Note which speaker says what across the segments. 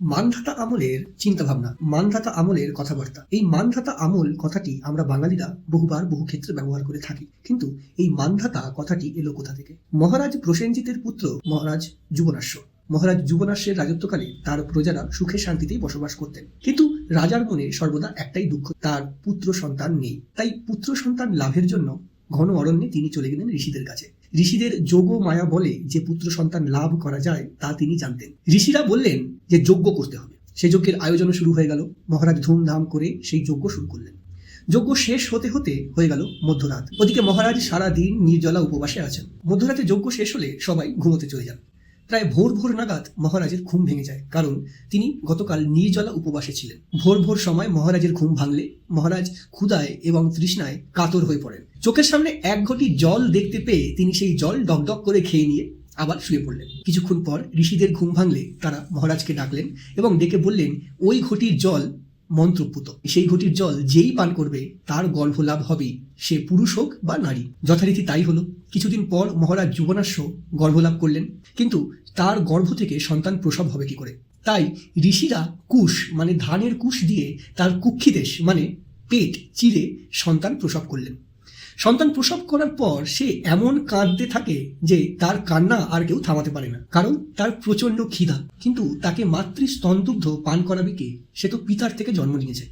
Speaker 1: মানধাতা আমলের চিন্তাভাবনা, মানধাতা আমলের কথাবার্তা। এই মানধাতা আমল কথাটি আমরা বাঙালিরা বহুবার বহু ক্ষেত্রে ব্যবহার করে থাকি। কিন্তু এই মানধাতা কথাটি এলো কোথা থেকে? মহারাজ প্রসেনজিতের পুত্র মহারাজ যুবনাশ্য। মহারাজ যুবনাশ্বের রাজত্বকালে তার প্রজারা সুখে শান্তিতেই বসবাস করতেন। কিন্তু রাজার মনে সর্বদা একটাই দুঃখ, তার পুত্র সন্তান নেই। তাই পুত্র সন্তান লাভের জন্য ঘন অরণ্যে তিনি চলে গেলেন ঋষিদের কাছে। ঋষিদের যোগ মায়া বলে যে পুত্র সন্তান লাভ করা যায় তা তিনি জানতেন। ঋষিরা বললেন যে যজ্ঞ করতে হবে। সে যজ্ঞের আয়োজনও শুরু হয়ে গেল। মহারাজ ধুমধাম করে সেই যজ্ঞ শুরু করলেন। যজ্ঞ শেষ হতে হতে হয়ে গেল মধ্যরাত। ওদিকে মহারাজ সারা দিন নির্জলা উপবাসে আছেন। মধ্যরাতে যজ্ঞ শেষ হলে সবাই ঘুমোতে চলে যান। প্রায় ভোর ভোর নাগাদ মহারাজের ঘুম ভেঙে যায়। কারণ তিনি গতকাল নির্জলা উপবাসে ছিলেন। ভোর ভোর সময় মহারাজের ঘুম ভাঙলে মহারাজ ক্ষুদায় এবং তৃষ্ণায় কাতর হয়ে পড়েন। চোখের সামনে এক ঘটি জল দেখতে পেয়ে তিনি সেই জল ডকডক করে খেয়ে নিয়ে আবার শুয়ে পড়লেন। কিছুক্ষণ পর ঋষিদের ঘুম ভাঙলে তারা মহারাজকে ডাকলেন এবং ডেকে বললেন, ওই ঘটির জল মন্ত্রপুত। সেই ঘটির জল যেই পান করবে, তার গর্ভ লাভ হবে, সে পুরুষ হোক বা নারী। যথারীতি তাই হলো। কিছুদিন পর মহারাজ যুবনাশ্য গর্ভলাভ করলেন। কিন্তু তার গর্ভ থেকে সন্তান প্রসব হবে কি করে? তাই ঋষিরা কুশ মানে ধানের কুশ দিয়ে তার কুক্ষিদেশ মানে পেট চিরে সন্তান প্রসব করলেন। সন্তান প্রসব করার পর সে এমন কাঁদতে থাকে যে তার কান্না আর কেউ থামাতে পারে না। কারণ তার প্রচণ্ড খিদা। কিন্তু তাকে মাতৃ স্তনদুগ্ধ পান করাবে কে? সে তো পিতার থেকে জন্ম নিয়েছে।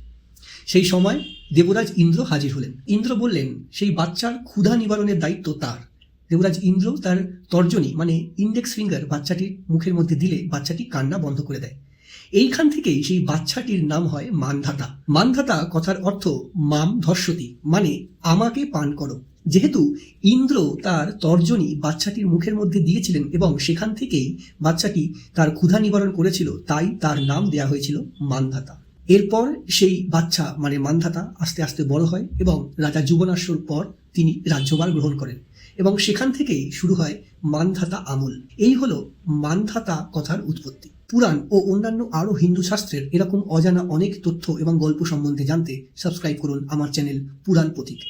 Speaker 1: সেই সময় দেবরাজ ইন্দ্র হাজির হলেন। ইন্দ্র বললেন, সেই বাচ্চার ক্ষুধা নিবারণের দায়িত্ব তার। দেবরাজ ইন্দ্র তার তর্জনী মানে ইন্ডেক্স ফিঙ্গার বাচ্চাটির মুখের মধ্যে দিলে বাচ্চাটি কান্না বন্ধ করে দেয়। এইখান থেকেই সেই বাচ্চাটির নাম হয় মানধাতা। মানধাতা কথার অর্থ মাম ধর্ষতি মানে আমাকে পান করো। যেহেতু ইন্দ্র তার তর্জনী বাচ্চাটির মুখের মধ্যে দিয়েছিলেন এবং সেখান থেকেই বাচ্চাটি তার ক্ষুধা নিবারণ করেছিল, তাই তার নাম দেয়া হয়েছিল মানধাতা। এরপর সেই বাচ্চা মানে মানধাতা, আস্তে আস্তে বড় হয় এবং রাজা যুবনাশ্বর পর তিনি রাজ্যভার গ্রহণ করেন এবং সেখান থেকেই শুরু হয় মানধাতা আমল। এই হলো মানধাতা কথার উৎপত্তি। পুরাণ ও অন্যান্য আরও হিন্দু শাস্ত্রের এরকম অজানা অনেক তথ্য এবং গল্প সম্বন্ধে জানতে সাবস্ক্রাইব করুন আমার চ্যানেল পুরাণ প্রতীক